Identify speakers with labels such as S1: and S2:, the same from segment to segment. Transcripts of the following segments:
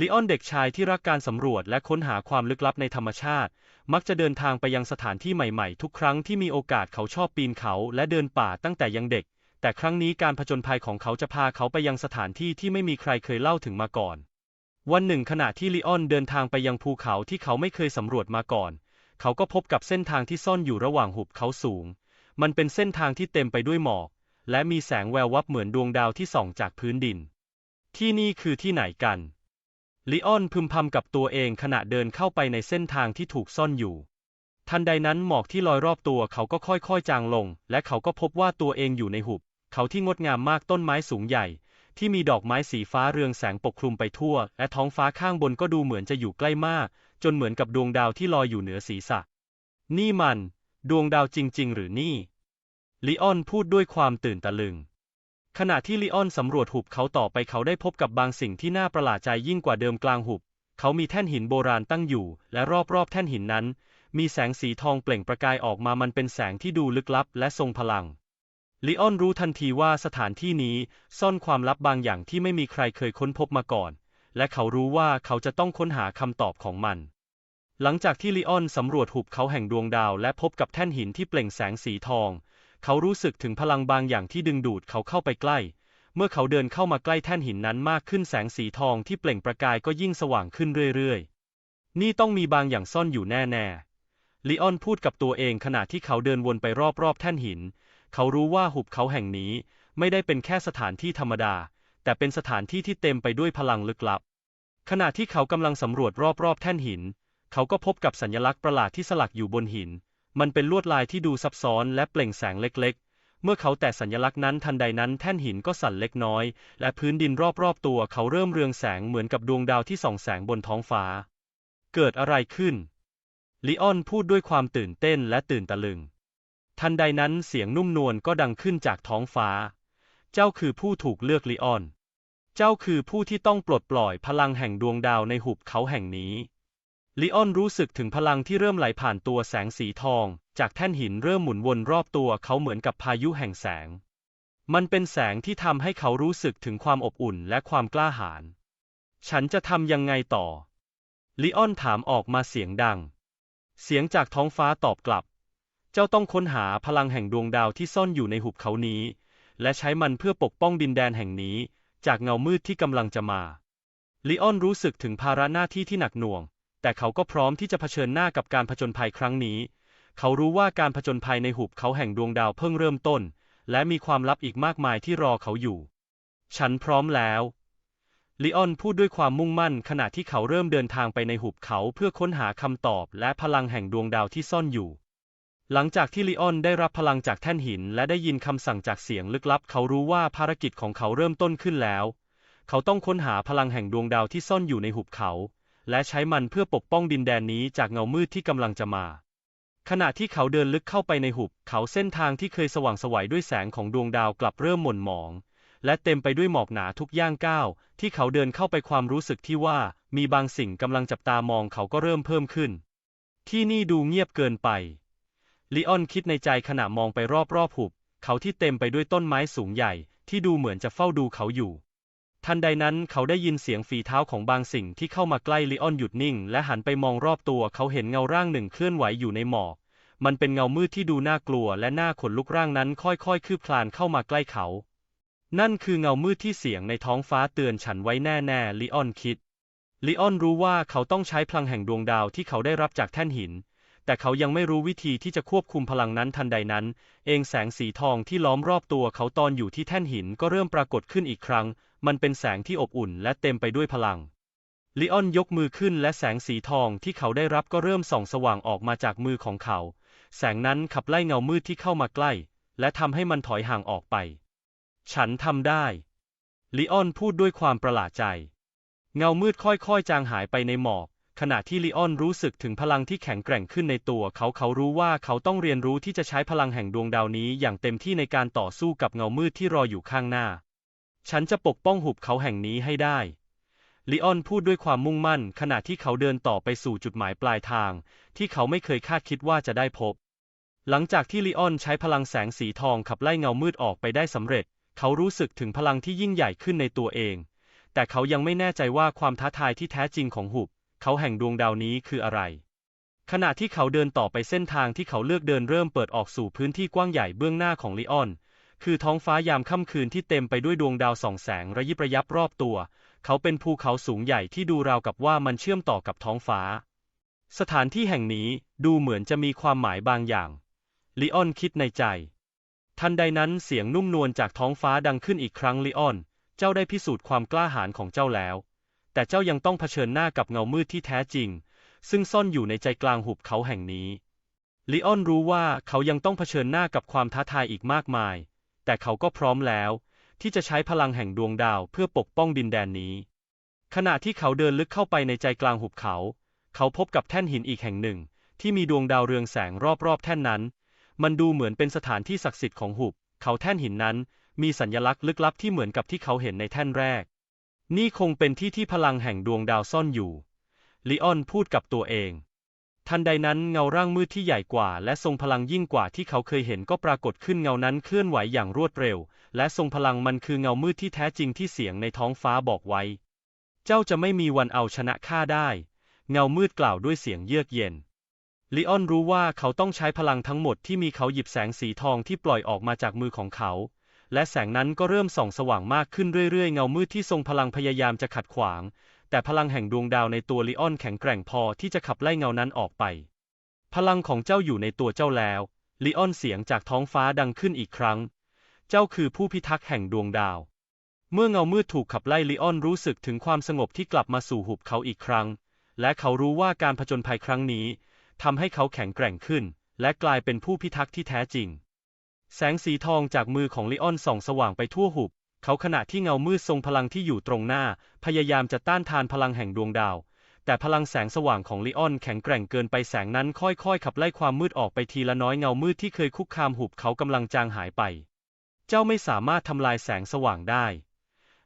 S1: ลีออนเด็กชายที่รักการสำรวจและค้นหาความลึกลับในธรรมชาติ มักจะเดินทางไปยังสถานที่ใหม่ๆ ทุกครั้งที่มีโอกาสเขาชอบปีนเขาและเดินป่าตั้งแต่ยังเด็ก แต่ครั้งนี้การผจญภัยของเขาจะพาเขาไปยังสถานที่ที่ไม่มีใครเคยเล่าถึงมาก่อน วันหนึ่งขณะที่ลีออนเดินทางไปยังภูเขาที่เขาไม่เคยสำรวจมาก่อน เขาก็พบกับเส้นทางที่ซ่อนอยู่ระหว่างหุบเขาสูง มันเป็นเส้นทางที่เต็มไปด้วยหมอก และมีแสงแวววับเหมือนดวงดาวที่ส่องจากพื้นดิน ที่นี่คือที่ไหนกัน ลีออนพึมพำกับตัวเองขณะเดินเข้าไปในเส้นทางที่ถูกซ่อนอยู่ ทันใดนั้นหมอกที่ลอยรอบตัวเขาก็ค่อยๆ จางลง และเขาก็พบว่าตัวเองอยู่ในหุบ เขาที่งดงามมากต้นไม้สูงใหญ่ ที่มีดอกไม้สีฟ้าเรืองแสงปกคลุมไปทั่ว และท้องฟ้าข้างบนก็ดูเหมือนจะอยู่ใกล้มาก จนเหมือนกับดวงดาวที่ลอยอยู่เหนือศีรษะ นี่มัน ดวงดาวจริง ๆ หรือนี่ลีออนพูดด้วยความตื่นตะลึง ขณะที่ลีออนสำรวจหุบเขาต่อไปเขาได้พบกับบางสิ่งที่น่าประหลาดใจยิ่งกว่าเดิมกลางหุบ เขามีแท่นหินโบราณตั้งอยู่ และรอบๆแท่นหินนั้น มีแสงสีทองเปล่งประกายออกมามันเป็นแสงที่ดูลึกลับและทรงพลังลีออนรู้ทันทีว่าสถานที่นี้ซ่อนความลับบางอย่างที่ไม่มีใครเคยค้นพบมาก่อน และเขารู้ว่าเขาจะต้องค้นหาคำตอบของมัน หลังจากที่ลีออนสำรวจหุบเขาแห่งดวงดาวและพบกับแท่นหินที่เปล่งแสงสีทอง เขารู้สึกถึงพลังบางอย่างที่ดึงดูดเขาเข้าไปใกล้ เมื่อเขาเดินเข้ามาใกล้แท่นหินนั้นมากขึ้นแสงสีทองที่เปล่งประกายก็ยิ่งสว่างขึ้นเรื่อยๆ นี่ต้องมีบางอย่างซ่อนอยู่แน่ๆลีออนพูดกับตัวเองขณะที่เขาเดินวนไปรอบๆแท่นหิน เขารู้ว่าหุบเขาแห่งนี้ไม่ได้เป็นแค่สถานที่ธรรมดา แต่เป็นสถานที่ที่เต็มไปด้วยพลังลึกลับ ขณะที่เขากำลังสำรวจรอบๆแท่นหิน เขาก็พบกับสัญลักษณ์ประหลาดที่สลักอยู่บนหิน มันเป็นลวดลายที่ดูซับซ้อนและเปล่งแสงเล็กๆ เมื่อเขาแตะสัญลักษณ์นั้นทันใดนั้นแท่นหินก็สั่นเล็กน้อย และพื้นดินรอบๆตัวเขาเริ่มเรืองแสงเหมือนกับดวงดาวที่ส่องแสงบนท้องฟ้า เกิดอะไรขึ้นลีออนพูดด้วยความตื่นเต้นและตื่นตะลึง ทันใดนั้นเสียงนุ่มนวลก็ดังขึ้นจากท้องฟ้า เจ้าคือผู้ถูกเลือกลีออน เจ้าคือผู้ที่ต้องปลดปล่อยพลังแห่งดวงดาวในหุบเขาแห่งนี้ ลีออนรู้สึกถึงพลังที่เริ่มไหลผ่านตัวแสงสีทอง จากแท่นหินเริ่มหมุนวนรอบตัวเขาเหมือนกับพายุแห่งแสง มันเป็นแสงที่ทำให้เขารู้สึกถึงความอบอุ่นและความกล้าหาญ ฉันจะทำยังไงต่อลีออนถามออกมาเสียงดัง เสียงจากท้องฟ้าตอบกลับ เจ้าต้องค้นหาพลังแห่งดวงดาวที่ซ่อนอยู่ในหุบเขานี้ และใช้มันเพื่อปกป้องดินแดนแห่งนี้ จากเงามืดที่กำลังจะมาลีออนรู้สึกถึงภาระหน้าที่ที่หนักหน่วง แต่เขาก็พร้อมที่จะเผชิญหน้ากับการผจญภัยครั้งนี้ เขารู้ว่าการผจญภัยในหุบเขาแห่งดวงดาวเพิ่งเริ่มต้น และมีความลับอีกมากมายที่รอเขาอยู่ ฉันพร้อมแล้วลีออนพูดด้วยความมุ่งมั่นขณะที่เขาเริ่มเดินทางไปในหุบเขาเพื่อค้นหาคำตอบและพลังแห่งดวงดาวที่ซ่อนอยู่ หลังจากที่ลีออนได้รับพลังจากแท่นหินและได้ยินคำสั่งจากเสียงลึกลับ เขารู้ว่าภารกิจของเขาเริ่มต้นขึ้นแล้ว เขาต้องค้นหาพลังแห่งดวงดาวที่ซ่อนอยู่ในหุบเขา และใช้มันเพื่อปกป้องดินแดนนี้จากเงามืดที่กำลังจะมา ขณะที่เขาเดินลึกเข้าไปในหุบ เขาเส้นทางที่เคยสว่างสวัยด้วยแสงของดวงดาวกลับเริ่มหม่นหมอง และเต็มไปด้วยหมอกหนาทุกย่างก้าว ที่เขาเดินเข้าไปความรู้สึกที่ว่ามีบางสิ่งกำลังจับตามองเขาก็เริ่มเพิ่มขึ้น ที่นี่ดูเงียบเกินไปลีออนคิดในใจขณะมองไปรอบๆหุบ เขาที่เต็มไปด้วยต้นไม้สูงใหญ่ที่ดูเหมือนจะเฝ้าดูเขาอยู่ ทันใดนั้นเขาได้ยินเสียงฝีเท้าของบางสิ่งที่เข้ามาใกล้ลีออนหยุดนิ่ง และหันไปมองรอบตัวเขาเห็นเงาร่างหนึ่งเคลื่อนไหวอยู่ในหมอกมันเป็นเงามืดที่ดูน่ากลัวและน่าขนลุกร่างนั้นค่อยๆ คืบคลานเข้ามาใกล้เขา นั่นคือเงามืดที่เสียงในท้องฟ้าเตือนฉันไว้แน่ๆลีออนคิดลีออนรู้ว่าเขาต้องใช้พลังแห่งดวงดาวที่เขาได้รับจากแท่นหิน แต่เขายังไม่รู้วิธีที่จะควบคุมพลังนั้นทันใดนั้น เองแสงสีทองที่ล้อมรอบตัวเขาตอนอยู่ที่แท่นหินก็เริ่มปรากฏขึ้นอีกครั้ง มันเป็นแสงที่อบอุ่นและเต็มไปด้วยพลังลีออนยกมือขึ้นและแสงสีทองที่เขาได้รับก็เริ่มส่องสว่างออกมาจากมือของเขา แสงนั้นขับไล่เงามืดที่เข้ามาใกล้ และทำให้มันถอยห่างออกไป ฉันทำได้ลีออนพูดด้วยความประหลาดใจ เงามืดค่อยๆ จางหายไปในหมอก ขณะที่ลีออนรู้สึกถึงพลังที่แข็งแกร่งขึ้นในตัวเขาเขารู้ว่าเขาต้องเรียนรู้ที่จะใช้พลังแห่งดวงดาวนี้อย่างเต็มที่ในการต่อสู้กับเงามืดที่รออยู่ข้างหน้า ฉันจะปกป้องหุบเขาแห่งนี้ให้ได้ลีออนพูดด้วยความมุ่งมั่น ขณะที่เขาเดินต่อไปสู่จุดหมายปลายทาง ที่เขาไม่เคยคาดคิดว่าจะได้พบ หลังจากที่ลีออนใช้พลังแสงสีทองขับไล่เงามืดออกไปได้สำเร็จ เขารู้สึกถึงพลังที่ยิ่งใหญ่ขึ้นในตัวเอง แต่เขายังไม่แน่ใจว่าความท้าทายที่แท้จริงของหุบ เขาแห่งดวงดาวนี้คืออะไร ขณะที่เขาเดินต่อไปเส้นทางที่เขาเลือกเดินเริ่มเปิดออกสู่พื้นที่กว้างใหญ่เบื้องหน้าของลีออน คือท้องฟ้ายามค่ำคืนที่เต็มไปด้วยดวงดาวส่องแสงระยิบระยับรอบตัว เขาเป็นภูเขาสูงใหญ่ที่ดูราวกับว่ามันเชื่อมต่อกับท้องฟ้า สถานที่แห่งนี้ดูเหมือนจะมีความหมายบางอย่างลีออนคิดในใจ ทันใดนั้นเสียงนุ่มนวลจากท้องฟ้าดังขึ้นอีกครั้งลีออน เจ้าได้พิสูจน์ความกล้าหาญของเจ้าแล้ว แต่เจ้ายังต้องเผชิญหน้ากับเงามืดที่แท้จริง ซึ่งซ่อนอยู่ในใจกลางหุบเขาแห่งนี้ลีออนรู้ว่าเขายังต้องเผชิญหน้ากับความท้าทายอีกมากมาย แต่เขาก็พร้อมแล้ว ที่จะใช้พลังแห่งดวงดาวเพื่อปกป้องดินแดนนี้ ขณะที่เขาเดินลึกเข้าไปในใจกลางหุบเขา เขาพบกับแท่นหินอีกแห่งหนึ่ง ที่มีดวงดาวเรืองแสงรอบๆแท่นนั้น มันดูเหมือนเป็นสถานที่ศักดิ์สิทธิ์ของหุบ เขาแท่นหินนั้น มีสัญลักษณ์ลึกลับที่เหมือนกับที่เขาเห็นในแท่นแรก นี่คงเป็นที่ที่พลังแห่งดวงดาวซ่อนอยู่ลีออนพูดกับตัวเอง ทันใดนั้นเงาร่างมืดที่ใหญ่กว่า และทรงพลังยิ่งกว่าที่เขาเคยเห็นก็ปรากฏขึ้นเงานั้นเคลื่อนไหวอย่างรวดเร็ว และทรงพลังมันคือเงามืดที่แท้จริงที่เสียงในท้องฟ้าบอกไว้ เจ้าจะไม่มีวันเอาชนะข้าได้ เงามืดกล่าวด้วยเสียงเยือกเย็นลีออนรู้ว่าเขาต้องใช้พลังทั้งหมดที่มีเขาหยิบแสงสีทองที่ปล่อยออกมาจากมือของเขา และแสงนั้นก็เริ่มส่องสว่างมากขึ้นเรื่อยๆ เงามืดที่ทรงพลังพยายามจะขัดขวาง แต่พลังแห่งดวงดาวในตัวลีออนแข็งแกร่งพอที่จะขับไล่เงานั้นออกไป พลังของเจ้าอยู่ในตัวเจ้าแล้วลีออนเสียงจากท้องฟ้าดังขึ้นอีกครั้ง เจ้าคือผู้พิทักษ์แห่งดวงดาว เมื่อเงามืดถูกขับไล่ลีออนรู้สึกถึงความสงบที่กลับมาสู่หุบเขาอีกครั้ง และเขารู้ว่าการผจญภัยครั้งนี้ทำให้เขาแข็งแกร่งขึ้น และกลายเป็นผู้พิทักษ์ที่แท้จริง แสงสีทองจากมือของลีออนส่องสว่างไปทั่วหุบ เขาขณะที่เงามืดทรงพลังที่อยู่ตรงหน้า พยายามจะต้านทานพลังแห่งดวงดาว แต่พลังแสงสว่างของลีออนแข็งแกร่งเกินไปแสงนั้นค่อยๆ ขับไล่ความมืดออกไปทีละน้อยเงามืดที่เคยคุกคามหุบเขากำลังจางหายไป เจ้าไม่สามารถทำลายแสงสว่างได้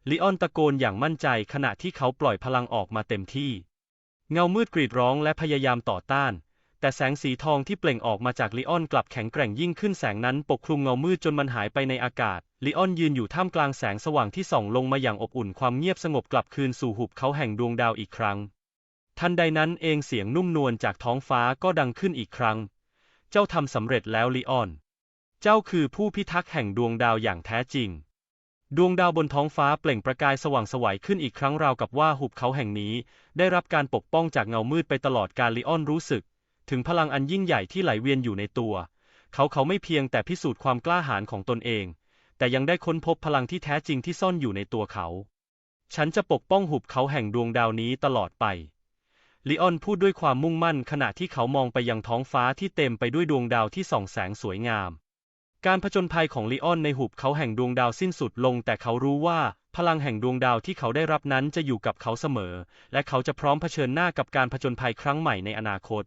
S1: ลีออนตะโกนอย่างมั่นใจขณะที่เขาปล่อยพลังออกมาเต็มที่ เงามืดกรีดร้องและพยายามต่อต้าน แต่แสงสีทองที่เปล่งออกมาจากลีออนกลับแข็งแกร่งยิ่งขึ้นแสงนั้นปกคลุมเงามืดจนมันหายไปในอากาศลีออนยืนอยู่ท่ามกลางแสงสว่างที่ส่องลงมาอย่างอบอุ่นความเงียบสงบกลับคืนสู่หุบเขาแห่งดวงดาวอีกครั้ง ทันใดนั้นเองเสียงนุ่มนวลจากท้องฟ้าก็ดังขึ้นอีกครั้ง เจ้าทำสำเร็จแล้วลีออน เจ้าคือผู้พิทักษ์แห่งดวงดาวอย่างแท้จริง ดวงดาวบนท้องฟ้าเปล่งประกายสว่างสวัยขึ้นอีกครั้งราวกับว่าหุบเขาแห่งนี้ ได้รับการปกป้องจากเงามืดไปตลอดกาลลีออนรู้สึก ถึงพลังอันยิ่งใหญ่ที่ไหลเวียนอยู่ในตัว เขาเขาไม่เพียงแต่พิสูจน์ความกล้าหาญของตนเอง แต่ยังได้ค้นพบพลังที่แท้จริงที่ซ่อนอยู่ในตัวเขา ฉันจะปกป้องหุบเขาแห่งดวงดาวนี้ตลอดไปลีออนพูดด้วยความมุ่งมั่นขณะที่เขามองไปยังท้องฟ้าที่เต็มไปด้วยดวงดาวที่ส่องแสงสวยงาม การผจญภัยของลีออนในหุบเขาแห่งดวงดาวสิ้นสุดลง แต่เขารู้ว่าพลังแห่งดวงดาวที่เขาได้รับนั้นจะอยู่กับเขาเสมอ และเขาจะพร้อมเผชิญหน้ากับการผจญภัยครั้งใหม่ในอนาคต